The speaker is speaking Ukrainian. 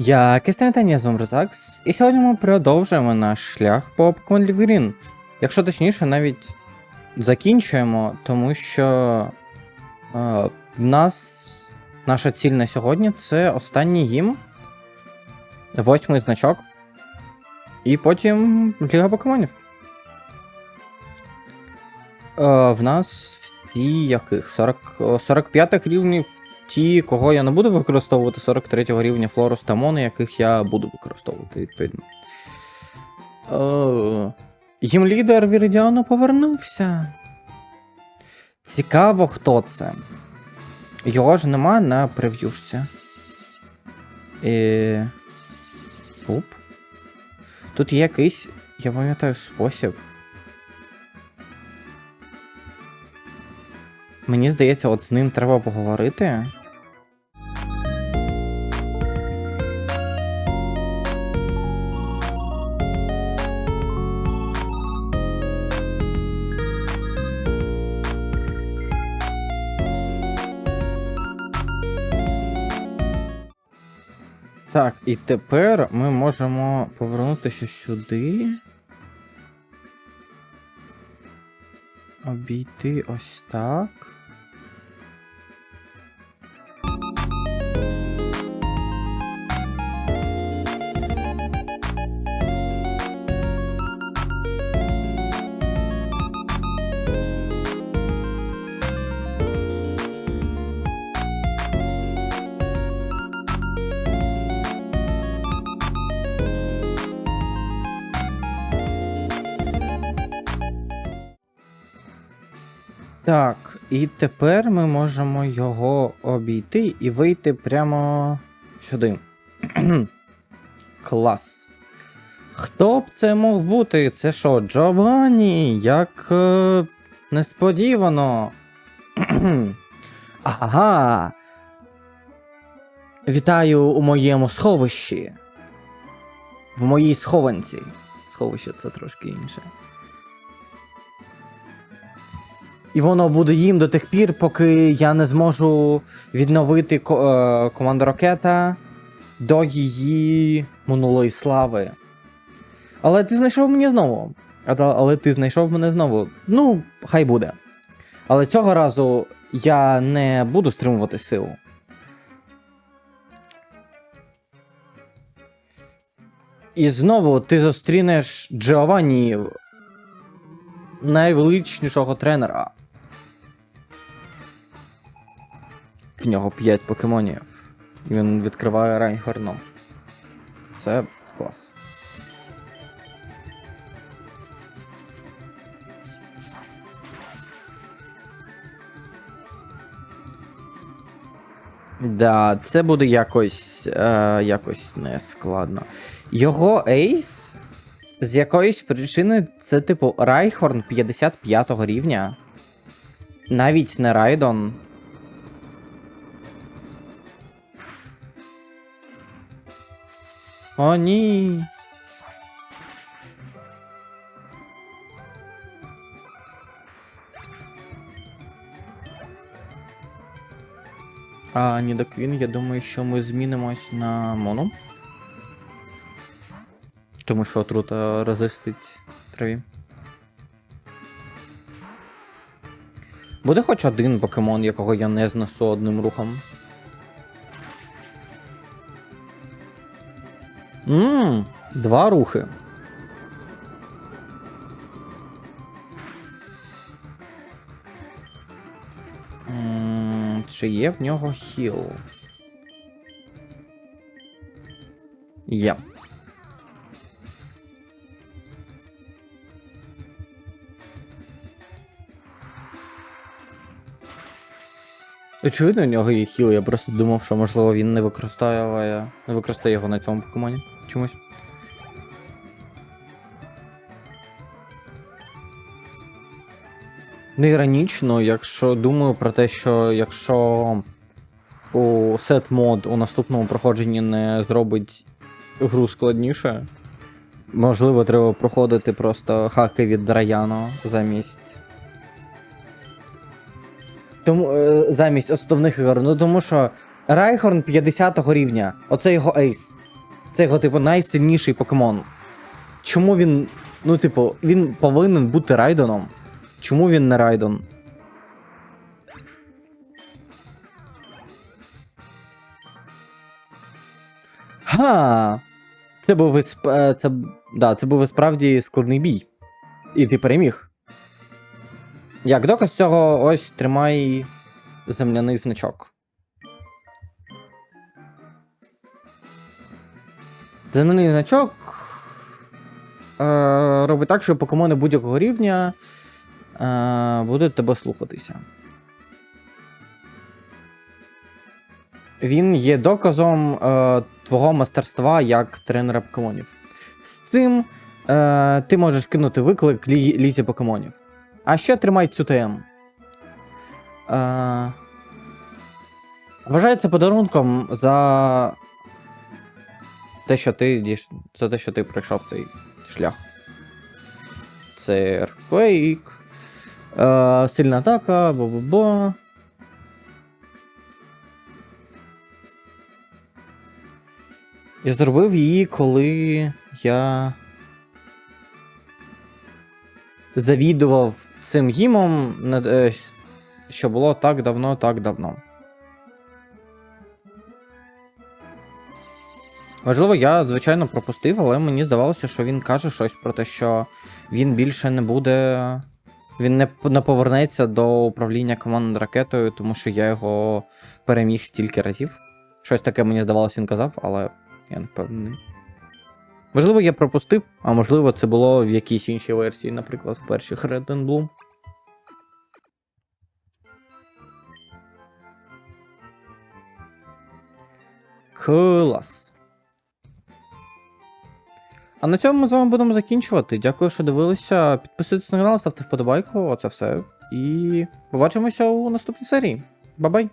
Я Кистентанія з вами Розакс, і сьогодні ми продовжуємо наш шлях по Pokemon Green. Якщо точніше, навіть закінчуємо, тому що е, в нас наша ціль на сьогодні це останній гім, восьмий значок, і потім Ліга покемонів. Е, в нас всі яких? 40, 45 рівнів ті, кого я не буду використовувати 43 рівня Флорус та Мони, яких я буду використовувати, відповідно. Е, Гімлідер Віридіану повернувся. Цікаво, хто це. Його ж нема на прев'юшці. І... Оп. Тут є якийсь, я пам'ятаю, спосіб. Мені здається, от з ним треба поговорити. Так, і тепер ми можемо повернутися сюди. Обійти ось так. Так, і тепер ми можемо його обійти і вийти прямо сюди. Клас. Хто б це мог бути? Це що, Джованні? Як е, несподівано. ага. Вітаю у моєму сховищі. В моїй схованці. Сховище це трошки інше. І воно буде їм до тих пір, поки я не зможу відновити ко- е, команду ракета до її минулої слави. Але ти знайшов мене знову. Але ти знайшов мене знову. Ну, хай буде. Але цього разу я не буду стримувати силу. І знову ти зустрінеш Джованні, найвеличнішого тренера. В нього 5 покемонів. І він відкриває Райнхорном. Це клас. Да, це буде якось, е, якось нескладно. Його ейс з якоїсь причини це типу Райхорн 55 рівня. Навіть не Райдон. О, ні. А, Нідоквін, я думаю, що ми змінимось на мону. Тому що отрута резистить траві. Буде хоч один покемон, якого я не знесу одним рухом. Ммм, два рухи. М, Чи є в нього хіл? Є. Очевидно, у нього є хіл, я просто думав, що можливо він не використовує, не використає його на цьому покемоні чомусь. Не іронічно, якщо думаю про те, що якщо у сет мод у наступному проходженні не зробить гру складніше, можливо, треба проходити просто хаки від Драяно замість. Тому е, замість основних ігор. Ну тому що Райхорн 50 рівня, оце його ейс. Це його, типу, найсильніший покемон. Чому він. Ну, типу, він повинен бути райденом. Чому він не райден? Ха! Це був і е, це... Да, це був справді складний бій. І ти переміг. Як доказ цього, ось тримай земляний значок. Земляний значок е, робить так, що покемони будь-якого рівня е, будуть тебе слухатися. Він є доказом е, твого мастерства як тренера покемонів. З цим е, ти можеш кинути виклик лі, лізі покемонів. А ще тримай цю ТМ. Е, вважається подарунком за те, що ти дійш... за те, що ти пройшов цей шлях. Це Earthquake. Е, сильна атака, бо-бо-бо. Я зробив її, коли я завідував цим гімом, е, що було так давно, так давно. Можливо, я, звичайно, пропустив, але мені здавалося, що він каже щось про те, що він більше не буде. Він не, не повернеться до управління команд ракетою, тому що я його переміг стільки разів. Щось таке мені здавалося, він казав, але я не впевнений. Можливо, я пропустив, а можливо, це було в якійсь іншій версії, наприклад, в перших Red and Bloom. Клас. А на цьому ми з вами будемо закінчувати. Дякую, що дивилися. Підписуйтесь на канал, ставте вподобайку, оце все. І побачимося у наступній серії. Бабай!